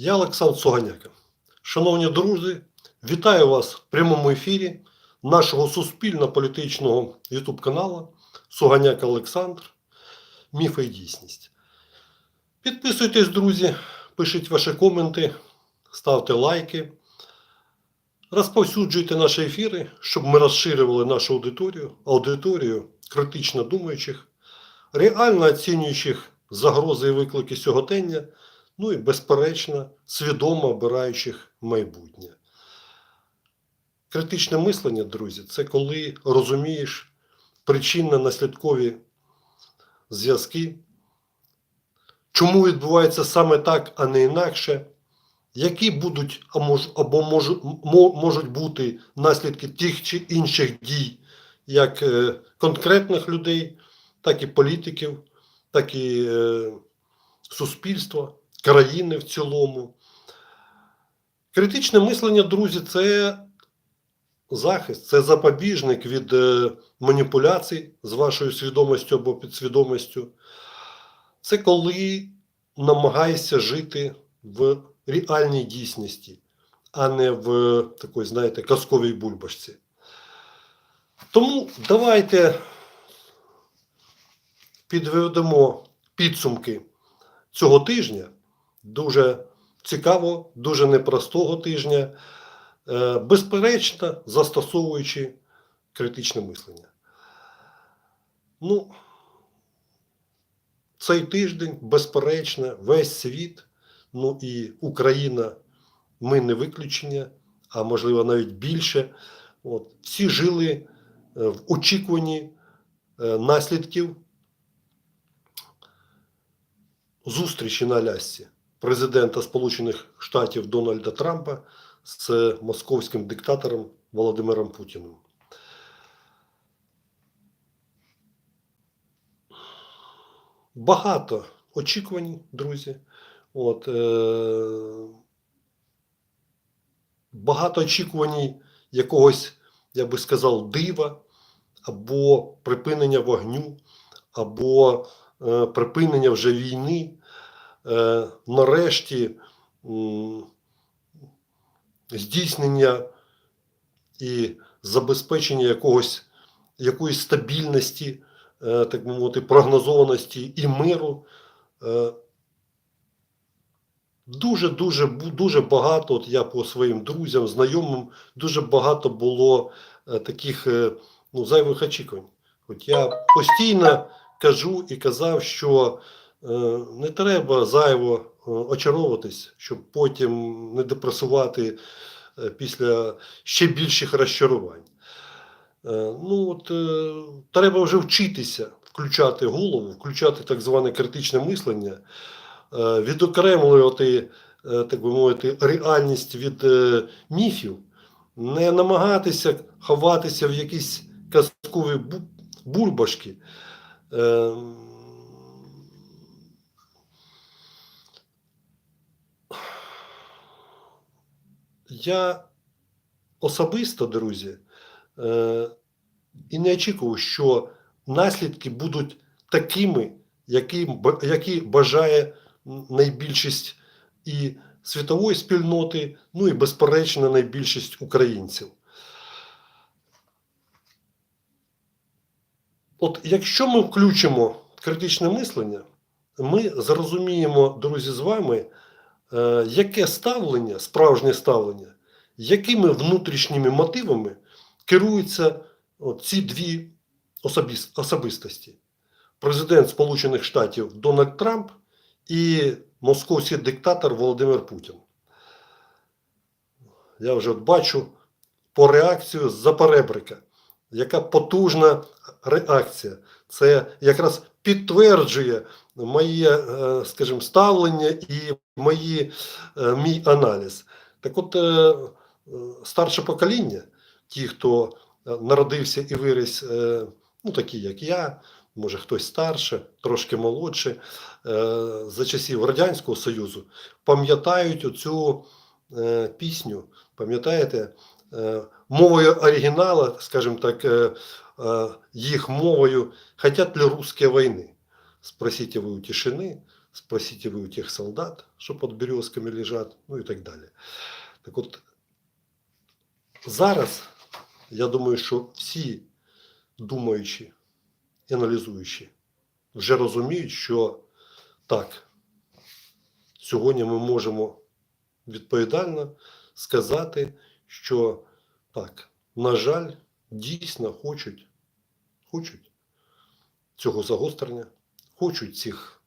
Я Олександр Суганяка. Шановні друзі, вітаю вас в прямому ефірі нашого суспільно-політичного YouTube каналу Суганяк Олександр. Міфи і дійсність. Підписуйтесь, друзі, пишіть ваші коменти, ставте лайки, розповсюджуйте наші ефіри, щоб ми розширювали нашу аудиторію, аудиторію критично думаючих, реально оцінюючих загрози і виклики сьогодення. Ну і, безперечно, свідомо обираючих майбутнє. Критичне мислення, друзі, це коли розумієш причинно-наслідкові зв'язки, чому відбувається саме так, а не інакше, які будуть або можуть бути наслідки тих чи інших дій, як е, конкретних людей, так і політиків, так і е, суспільства країни в цілому. Критичне мислення, друзі, це захист, це запобіжник від е, маніпуляцій з вашою свідомістю або підсвідомістю. Це коли намагаєшся жити в реальній дійсності, а не в е, такій, знаєте, казковій бульбашці. Тому давайте підведемо підсумки цього тижня дуже цікаво, дуже непростого тижня, е, безперечно, застосовуючи критичне мислення. Ну, цей тиждень, безперечно, весь світ, ну і Україна, ми не виключення, а можливо навіть більше. От, всі жили е, в очікуванні е, наслідків зустрічі на Алясці президента Сполучених Штатів Дональда Трампа з московським диктатором Володимиром Путіним. Багато очікувань, друзі. От, е- багато очікувань якогось, я би сказав, дива або припинення вогню, або е, припинення вже війни, е, нарешті здійснення і забезпечення якогось, якоїсь стабільності, е, так мовити, прогнозованості і миру. Е, Дуже, дуже, дуже багато, от я по своїм друзям, знайомим, дуже багато було таких ну, зайвих очікувань. От я постійно кажу і казав, що не треба зайво е, очаровуватись, щоб потім не депресувати е, після ще більших розчарувань. Е, ну, от, е, треба вже вчитися включати голову, включати так зване критичне мислення, е, відокремлювати, е, так би мовити, реальність від е, міфів, не намагатися ховатися в якісь казкові бу- Я особисто, друзі, е, і не очікував, що наслідки будуть такими, які, які бажає найбільшість і світової спільноти, ну і безперечно найбільшість українців. От якщо ми включимо критичне мислення, ми зрозуміємо, друзі, з вами, е, яке ставлення, справжнє ставлення, якими внутрішніми мотивами керуються ці дві особистості: президент Сполучених Штатів Дональд Трамп і московський диктатор Володимир Путін. Я вже от бачу по реакцію з-за яка потужна реакція. Це якраз підтверджує моє, е, скажімо, ставлення і мої, е, мій аналіз. Так от, е, старше покоління, ті, хто е, народився і виріс, е, ну такі як я, може хтось старше, трошки молодше, е, за часів Радянського Союзу, пам'ятають оцю е, пісню, пам'ятаєте, е, мовою оригінала, скажімо так, е, е, їх мовою, хотят ли русские войны? Спросите вы у тишины, спросите вы у тех солдат, что под березками лежат, ну і так далі. Так от, зараз, я думаю, що всі думаючі і аналізуючі вже розуміють, що так, сьогодні ми можемо відповідально сказати, що так, на жаль, дійсно хочуть, хочуть цього загострення, хочуть цих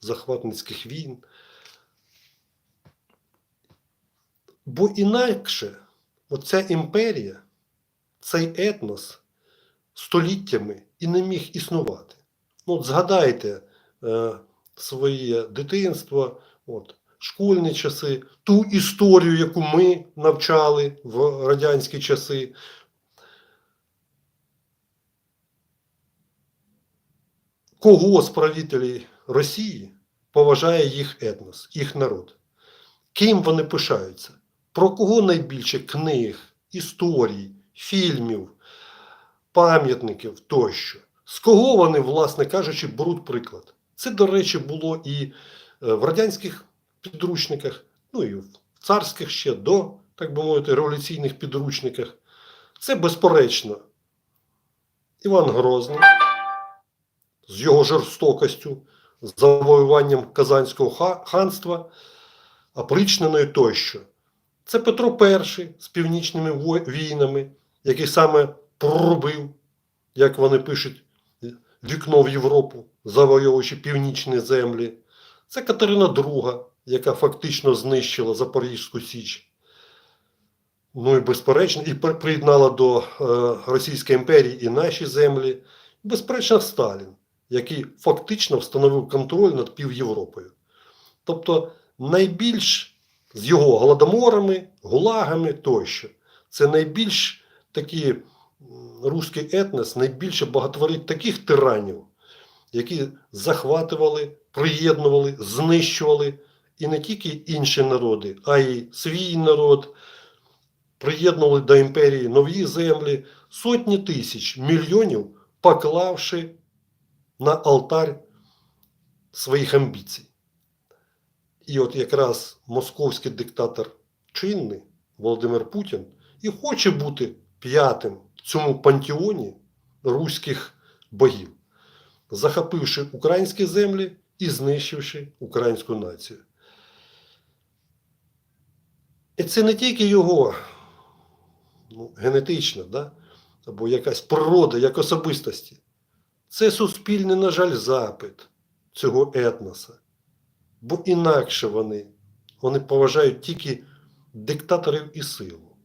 захватницьких війн. Бо інакше оця імперія, цей етнос століттями і не міг існувати. Ну, от згадайте е, своє дитинство, от, школьні часи, ту історію, яку ми навчали в радянські часи. Кого з правителів Росії поважає їх етнос, їх народ? Ким вони пишаються? Про кого найбільше книг, історій, фільмів, пам'ятників тощо? З кого вони, власне кажучи, беруть приклад? Це, до речі, було і е, в радянських підручниках, ну і в царських ще до, так би мовити, революційних підручниках. Це безперечно. Іван Грозний з його жорстокостю, завоюванням Казанського ханства, опричненою тощо. Це Петро І з північними війнами, який саме проробив, як вони пишуть, вікно в Європу, завойовуючи північні землі. Це Катерина II, яка фактично знищила Запорізьку Січ. Ну і безперечно, і приєднала до е, Російської імперії і наші землі. Безперечно, Сталін, який фактично встановив контроль над пів Європою. Тобто, найбільш з його голодоморами, гулагами тощо, це найбільш такі м, руський етнос найбільше багатворить таких тиранів, які захватували, приєднували, знищували і не тільки інші народи, а й свій народ, приєднували до імперії нові землі, сотні тисяч, мільйонів, поклавши на алтарь своїх амбіцій. І от якраз московський диктатор чинний Володимир Путін і хоче бути п'ятим в цьому пантеоні руських богів, захопивши українські землі і знищивши українську націю. І це не тільки його ну, генетична, да? або якась природа, як особистості. Це суспільний, на жаль, запит цього етноса. Бо інакше вони, вони поважають тільки диктаторів і силу.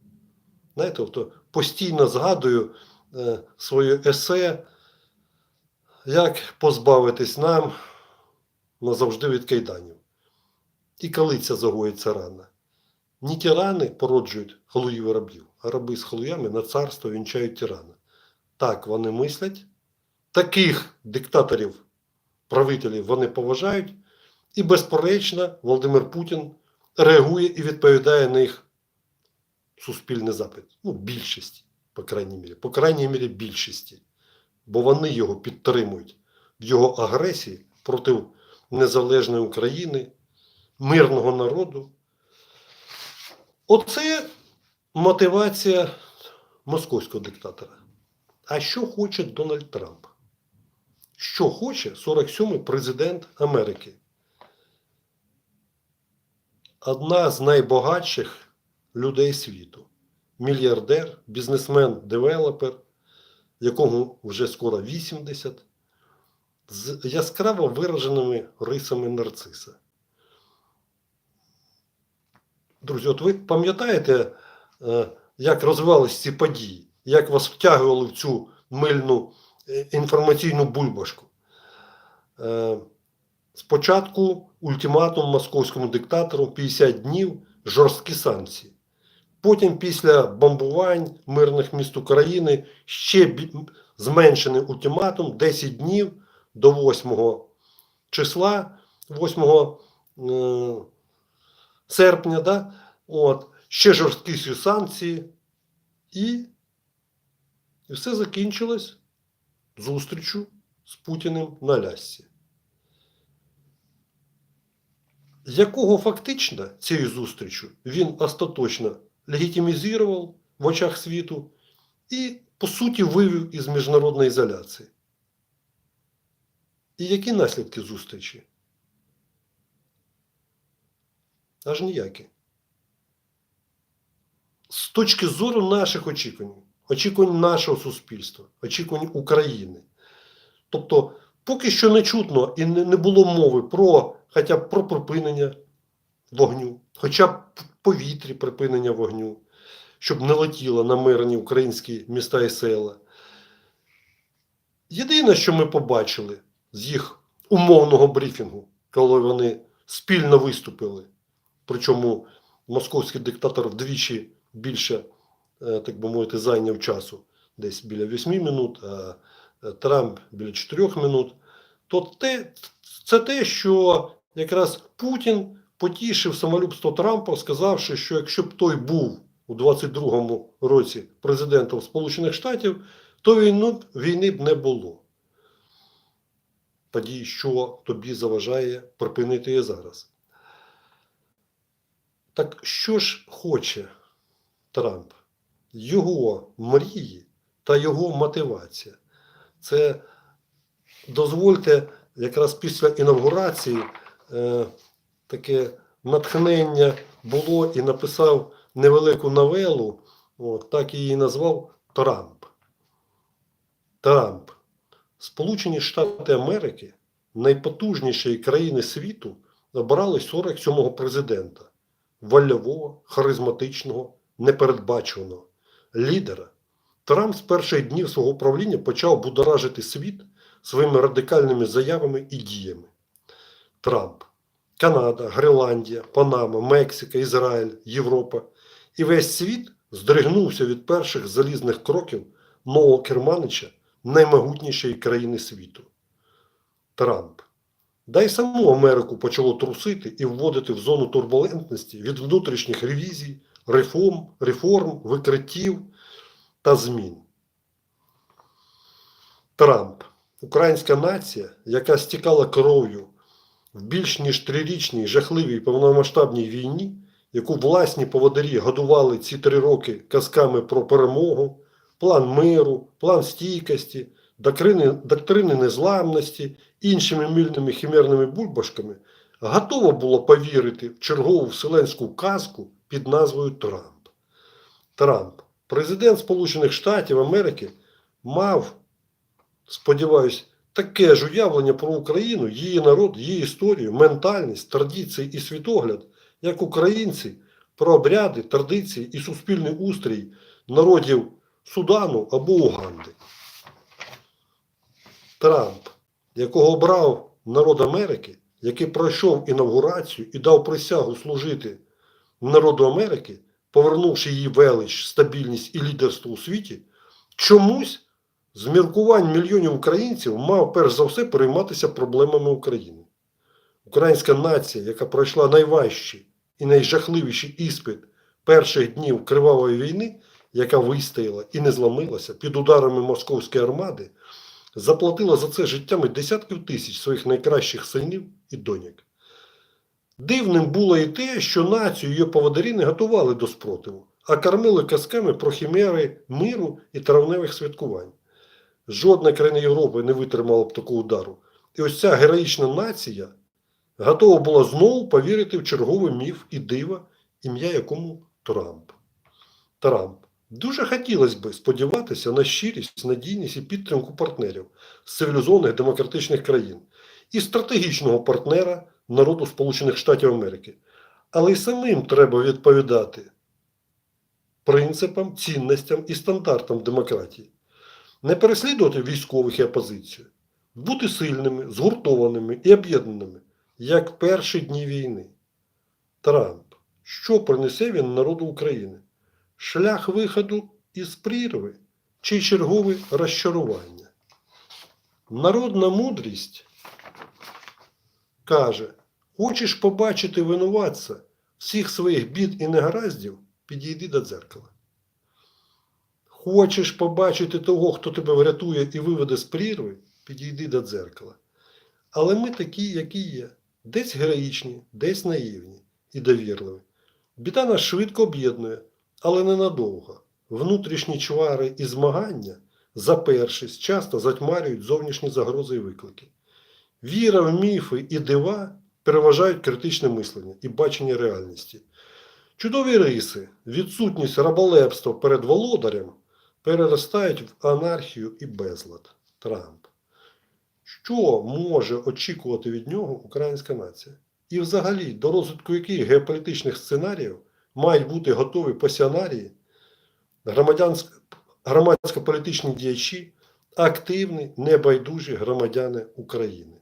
Знаєте, тобто постійно згадую е, своє есе, як позбавитись нам назавжди від кайданів. І коли це загоїться рана. Не тирани породжують халуїв і рабів, а раби з халуями на царство вінчають тирана. Так вони мислять, таких диктаторів, правителів вони поважають, і безперечно Володимир Путін реагує і відповідає на їх суспільний запит. Ну, більшість, по крайній мірі, по крайній мірі, більшості. Бо вони його підтримують в його агресії проти незалежної України, мирного народу. Оце мотивація московського диктатора. А що хоче Дональд Трамп? Що хоче 47-й президент Америки? Одна з найбагатших людей світу. Мільярдер, бізнесмен, девелопер, якому вже скоро 80, з яскраво вираженими рисами нарциса. Друзі, от ви пам'ятаєте, е, як розвивалися ці події, як вас втягували в цю мильну е, інформаційну бульбашку? Е, Спочатку ультиматум московському диктатору 50 днів жорсткі санкції. Потім, після бомбувань мирних міст України, ще зменшений ультиматум 10 днів до 8 числа, 8 е, серпня, да? От, ще жорсткі санкції, і, і все закінчилось зустрічю з Путіним на Лясці. Якого фактично цією зустрічю він остаточно легітимізував в очах світу і, по суті, вивів із міжнародної ізоляції. І які наслідки зустрічі? Аж ніякі. З точки зору наших очікувань, очікувань нашого суспільства, очікувань України. Тобто, поки що не чутно і не, було мови про хоча б про припинення вогню, хоча б в повітрі припинення вогню, щоб не летіло на мирні українські міста і села. Єдине, що ми побачили з їх умовного брифінгу, коли вони спільно виступили, причому московський диктатор вдвічі більше, е, так би мовити, зайняв часу, десь біля 8 минут, а Трамп біля 4 минут, то те, це те, що якраз Путін потішив самолюбство Трампа, сказавши, що якщо б той був у 22-му році президентом Сполучених Штатів, то війну, війни б не було. Тоді що тобі заважає припинити її зараз? Так що ж хоче Трамп? Його мрії та його мотивація. Це дозвольте якраз після інавгурації е, таке натхнення було і написав невелику новелу, от, так її назвав Трамп. Трамп. Сполучені Штати Америки, найпотужнішої країни світу, обрали 47-го президента, вольового, харизматичного, непередбачуваного лідера. Трамп з перших днів свого правління почав будоражити світ своїми радикальними заявами і діями. Трамп, Канада, Гренландія, Панама, Мексика, Ізраїль, Європа і весь світ здригнувся від перших залізних кроків нового керманича наймогутнішої країни світу. Трамп. Да й саму Америку почало трусити і вводити в зону турбулентності від внутрішніх ревізій, реформ, реформ викриттів та змін. Трамп. Українська нація, яка стікала кров'ю в більш ніж трирічній жахливій повномасштабній війні, яку власні поводарі годували ці три роки казками про перемогу, план миру, план стійкості, доктрини, доктрини незламності, іншими мильними химерними бульбашками, готова було повірити в чергову вселенську казку під назвою Трамп. Трамп, президент Сполучених Штатів Америки, мав, сподіваюсь, таке ж уявлення про Україну, її народ, її історію, ментальність, традиції і світогляд, як українці, про обряди, традиції і суспільний устрій народів Судану або Уганди. Трамп, якого обрав народ Америки, який пройшов інавгурацію і дав присягу служити народу Америки, повернувши їй велич, стабільність і лідерство у світі, чомусь з міркувань мільйонів українців мав перш за все перейматися проблемами України. Українська нація, яка пройшла найважчий і найжахливіший іспит перших днів кривавої війни, яка вистояла і не зламилася під ударами московської армади, заплатила за це життями десятків тисяч своїх найкращих синів і доньок. Дивним було і те, що націю її поводарі не готували до спротиву, а кормили казками про хімери миру і травневих святкувань. Жодна країна Європи не витримала б такого удару. І ось ця героїчна нація готова була знову повірити в черговий міф і диво, ім'я якому Трамп. Трамп. Дуже хотілося б сподіватися на щирість, надійність і підтримку партнерів з цивілізованих демократичних країн і стратегічного партнера народу Сполучених Штатів Америки. Але й самим треба відповідати принципам, цінностям і стандартам демократії. Не переслідувати військових і опозицію, бути сильними, згуртованими і об'єднаними, як в перші дні війни. Трамп. Що принесе він народу України? Шлях виходу із прірви чи чергове розчарування? Народна мудрість каже: хочеш побачити винуватця всіх своїх бід і негараздів, підійди до дзеркала. Хочеш побачити того, хто тебе врятує і виведе з прірви, підійди до дзеркала. Але ми такі, які є. десь героїчні, десь наївні і довірливі. Біда нас швидко об'єднує, але ненадовго. Внутрішні чвари і змагання, запершись, часто затьмарюють зовнішні загрози і виклики. Віра в міфи і дива переважають критичне мислення і бачення реальності. Чудові риси, відсутність раболепства перед володарем переростають в анархію і безлад. Трамп. Що може очікувати від нього українська нація? І взагалі, до розвитку яких геополітичних сценаріїв мають бути готові пасіонарії, громадсько-політичні діячі, активні, небайдужі громадяни України?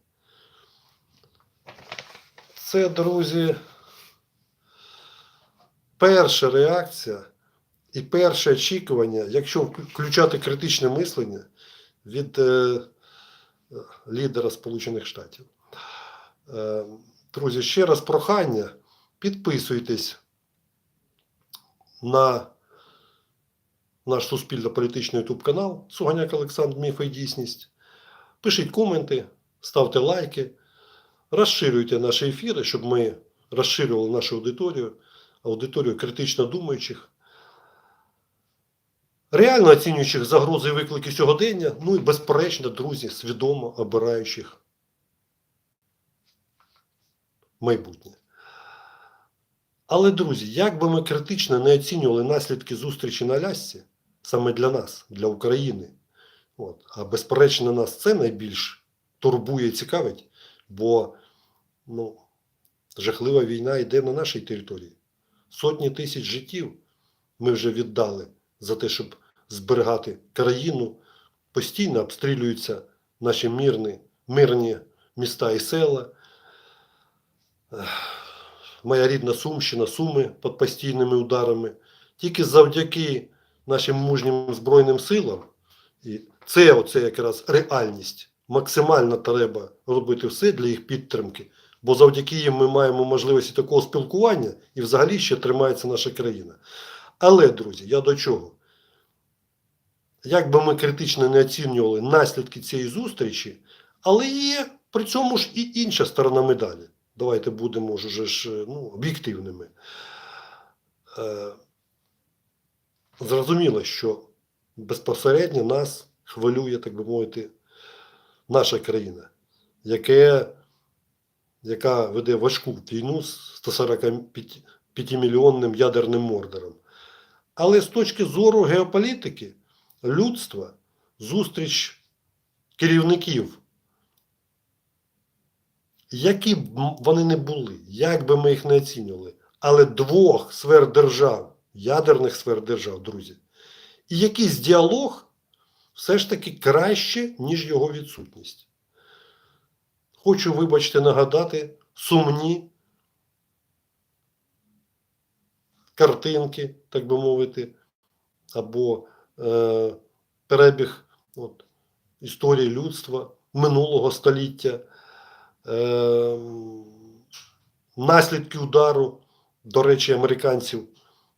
Це, друзі, перша реакція і перше очікування, якщо включати критичне мислення від е, лідера Сполучених Штатів. Е, друзі, ще раз прохання. Підписуйтесь на наш суспільно-політичний YouTube канал Суганяк Олександр Міфа і дійсність. Пишіть коменти, ставте лайки, розширюйте наші ефіри, щоб ми розширювали нашу аудиторію, аудиторію критично думаючих, реально оцінюючих загрози і виклики сьогодення, ну і безперечно, друзі, свідомо обираючих майбутнє. Але, друзі, як би ми критично не оцінювали наслідки зустрічі на Алясці, саме для нас, для України, от, а безперечно, нас це найбільш турбує і цікавить, бо ну, жахлива війна йде на нашій території. Сотні тисяч життів ми вже віддали за те, щоб зберігати країну. Постійно обстрілюються наші мирні, мирні міста і села. Моя рідна Сумщина, Суми під постійними ударами. Тільки завдяки нашим мужнім Збройним силам, і це оце якраз реальність. Максимально треба робити все для їх підтримки, бо завдяки їм ми маємо можливості такого спілкування і взагалі ще тримається наша країна. Але, друзі, я до чого? Як би ми критично не оцінювали наслідки цієї зустрічі, але є при цьому ж і інша сторона медалі. Давайте будемо ж уже ж ну, об'єктивними. Е, зрозуміло, що безпосередньо нас хвилює, так би мовити, наша країна, яке, яка веде важку війну з 145-мільйонним ядерним мордором. Але з точки зору геополітики, людства, зустріч керівників, які б вони не були, як би ми їх не оцінювали, але двох сфер держав, ядерних сфер держав, друзі, і якийсь діалог все ж таки краще, ніж його відсутність. Хочу, вибачте, нагадати сумні картинки, так би мовити, або е, перебіг от, історії людства минулого століття, е, наслідки удару, до речі, американців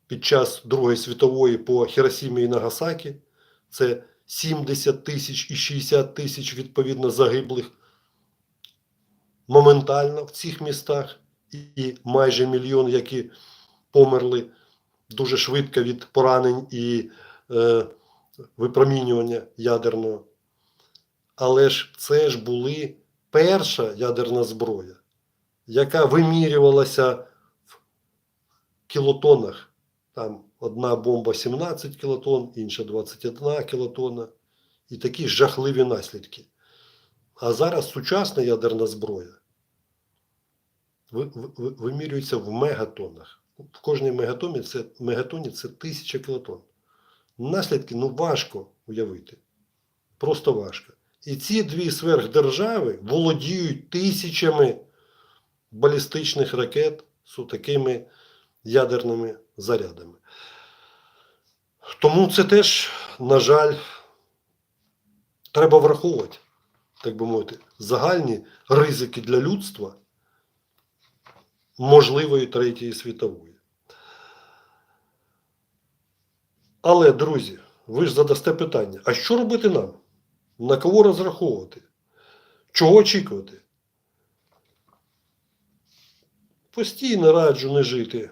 під час Другої світової по Хіросімі і Нагасакі. Це 70 тисяч і 60 тисяч відповідно загиблих моментально в цих містах, і майже мільйон, які померли дуже швидко від поранень і е, випромінювання ядерного. Але ж це ж були перша ядерна зброя, яка вимірювалася в кілотонах. Там одна бомба 17 кілотон, інша 21 кілотона. І такі жахливі наслідки. А зараз сучасна ядерна зброя ви- ви- ви- вимірюється в мегатонах. В кожній мегатоні це, мегатоні це тисяча кілотон. Наслідки ну, важко уявити. Просто важко. І ці дві сверхдержави володіють тисячами балістичних ракет з такими ядерними зарядами. Тому це теж, на жаль, треба враховувати, так би мовити, загальні ризики для людства можливої третьої світової. Але, друзі, ви ж задасте питання: а що робити нам? На кого розраховувати? Чого очікувати? постійно раджу не жити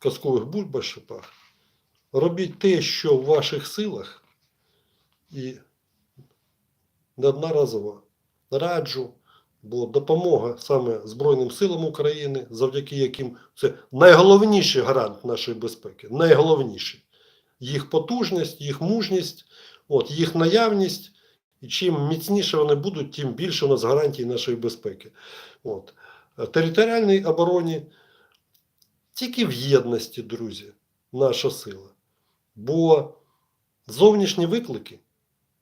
казкових бульбашипах. Робіть те, що в ваших силах, і неодноразово раджу, бо допомога саме Збройним силам України, завдяки яким це найголовніший гарант нашої безпеки, найголовніший. Їх потужність, їх мужність, от, їх наявність. І чим міцніше вони будуть, тим більше у нас гарантій нашої безпеки. От. Територіальній обороні тільки в єдності, друзі, наша сила. Бо зовнішні виклики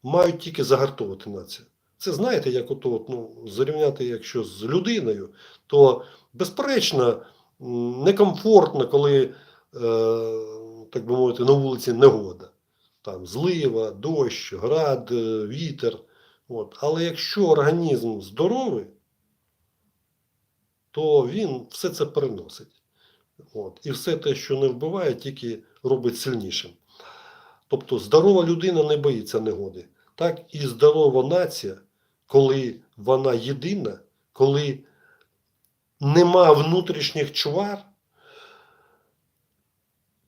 мають тільки загартовувати націю. Це знаєте, як ото, от, ну, зарівняти, якщо з людиною, то безперечно некомфортно, коли, е, так би мовити, на вулиці негода. Там злива, дощ, град, е, вітер. От. Але якщо організм здоровий, то він все це переносить. От. І все те, що не вбиває, тільки робить сильнішим. Тобто здорова людина не боїться негоди. Так і здорова нація, коли вона єдина, коли нема внутрішніх чвар,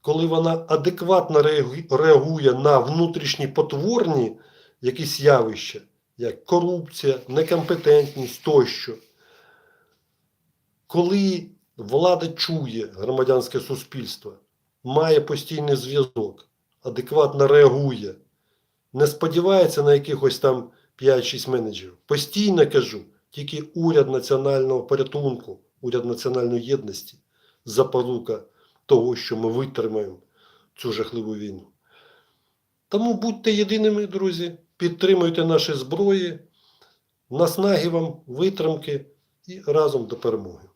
коли вона адекватно реагує на внутрішні потворні якісь явища, як корупція, некомпетентність тощо, коли влада чує громадянське суспільство, має постійний зв'язок, адекватно реагує, не сподівається на якихось там 5-6 менеджерів. Постійно кажу, тільки уряд національного порятунку, уряд національної єдності, запорука того, що ми витримаємо цю жахливу війну. Тому будьте єдиними, друзі, підтримуйте наші зброї, наснаги вам, витримки і разом до перемоги.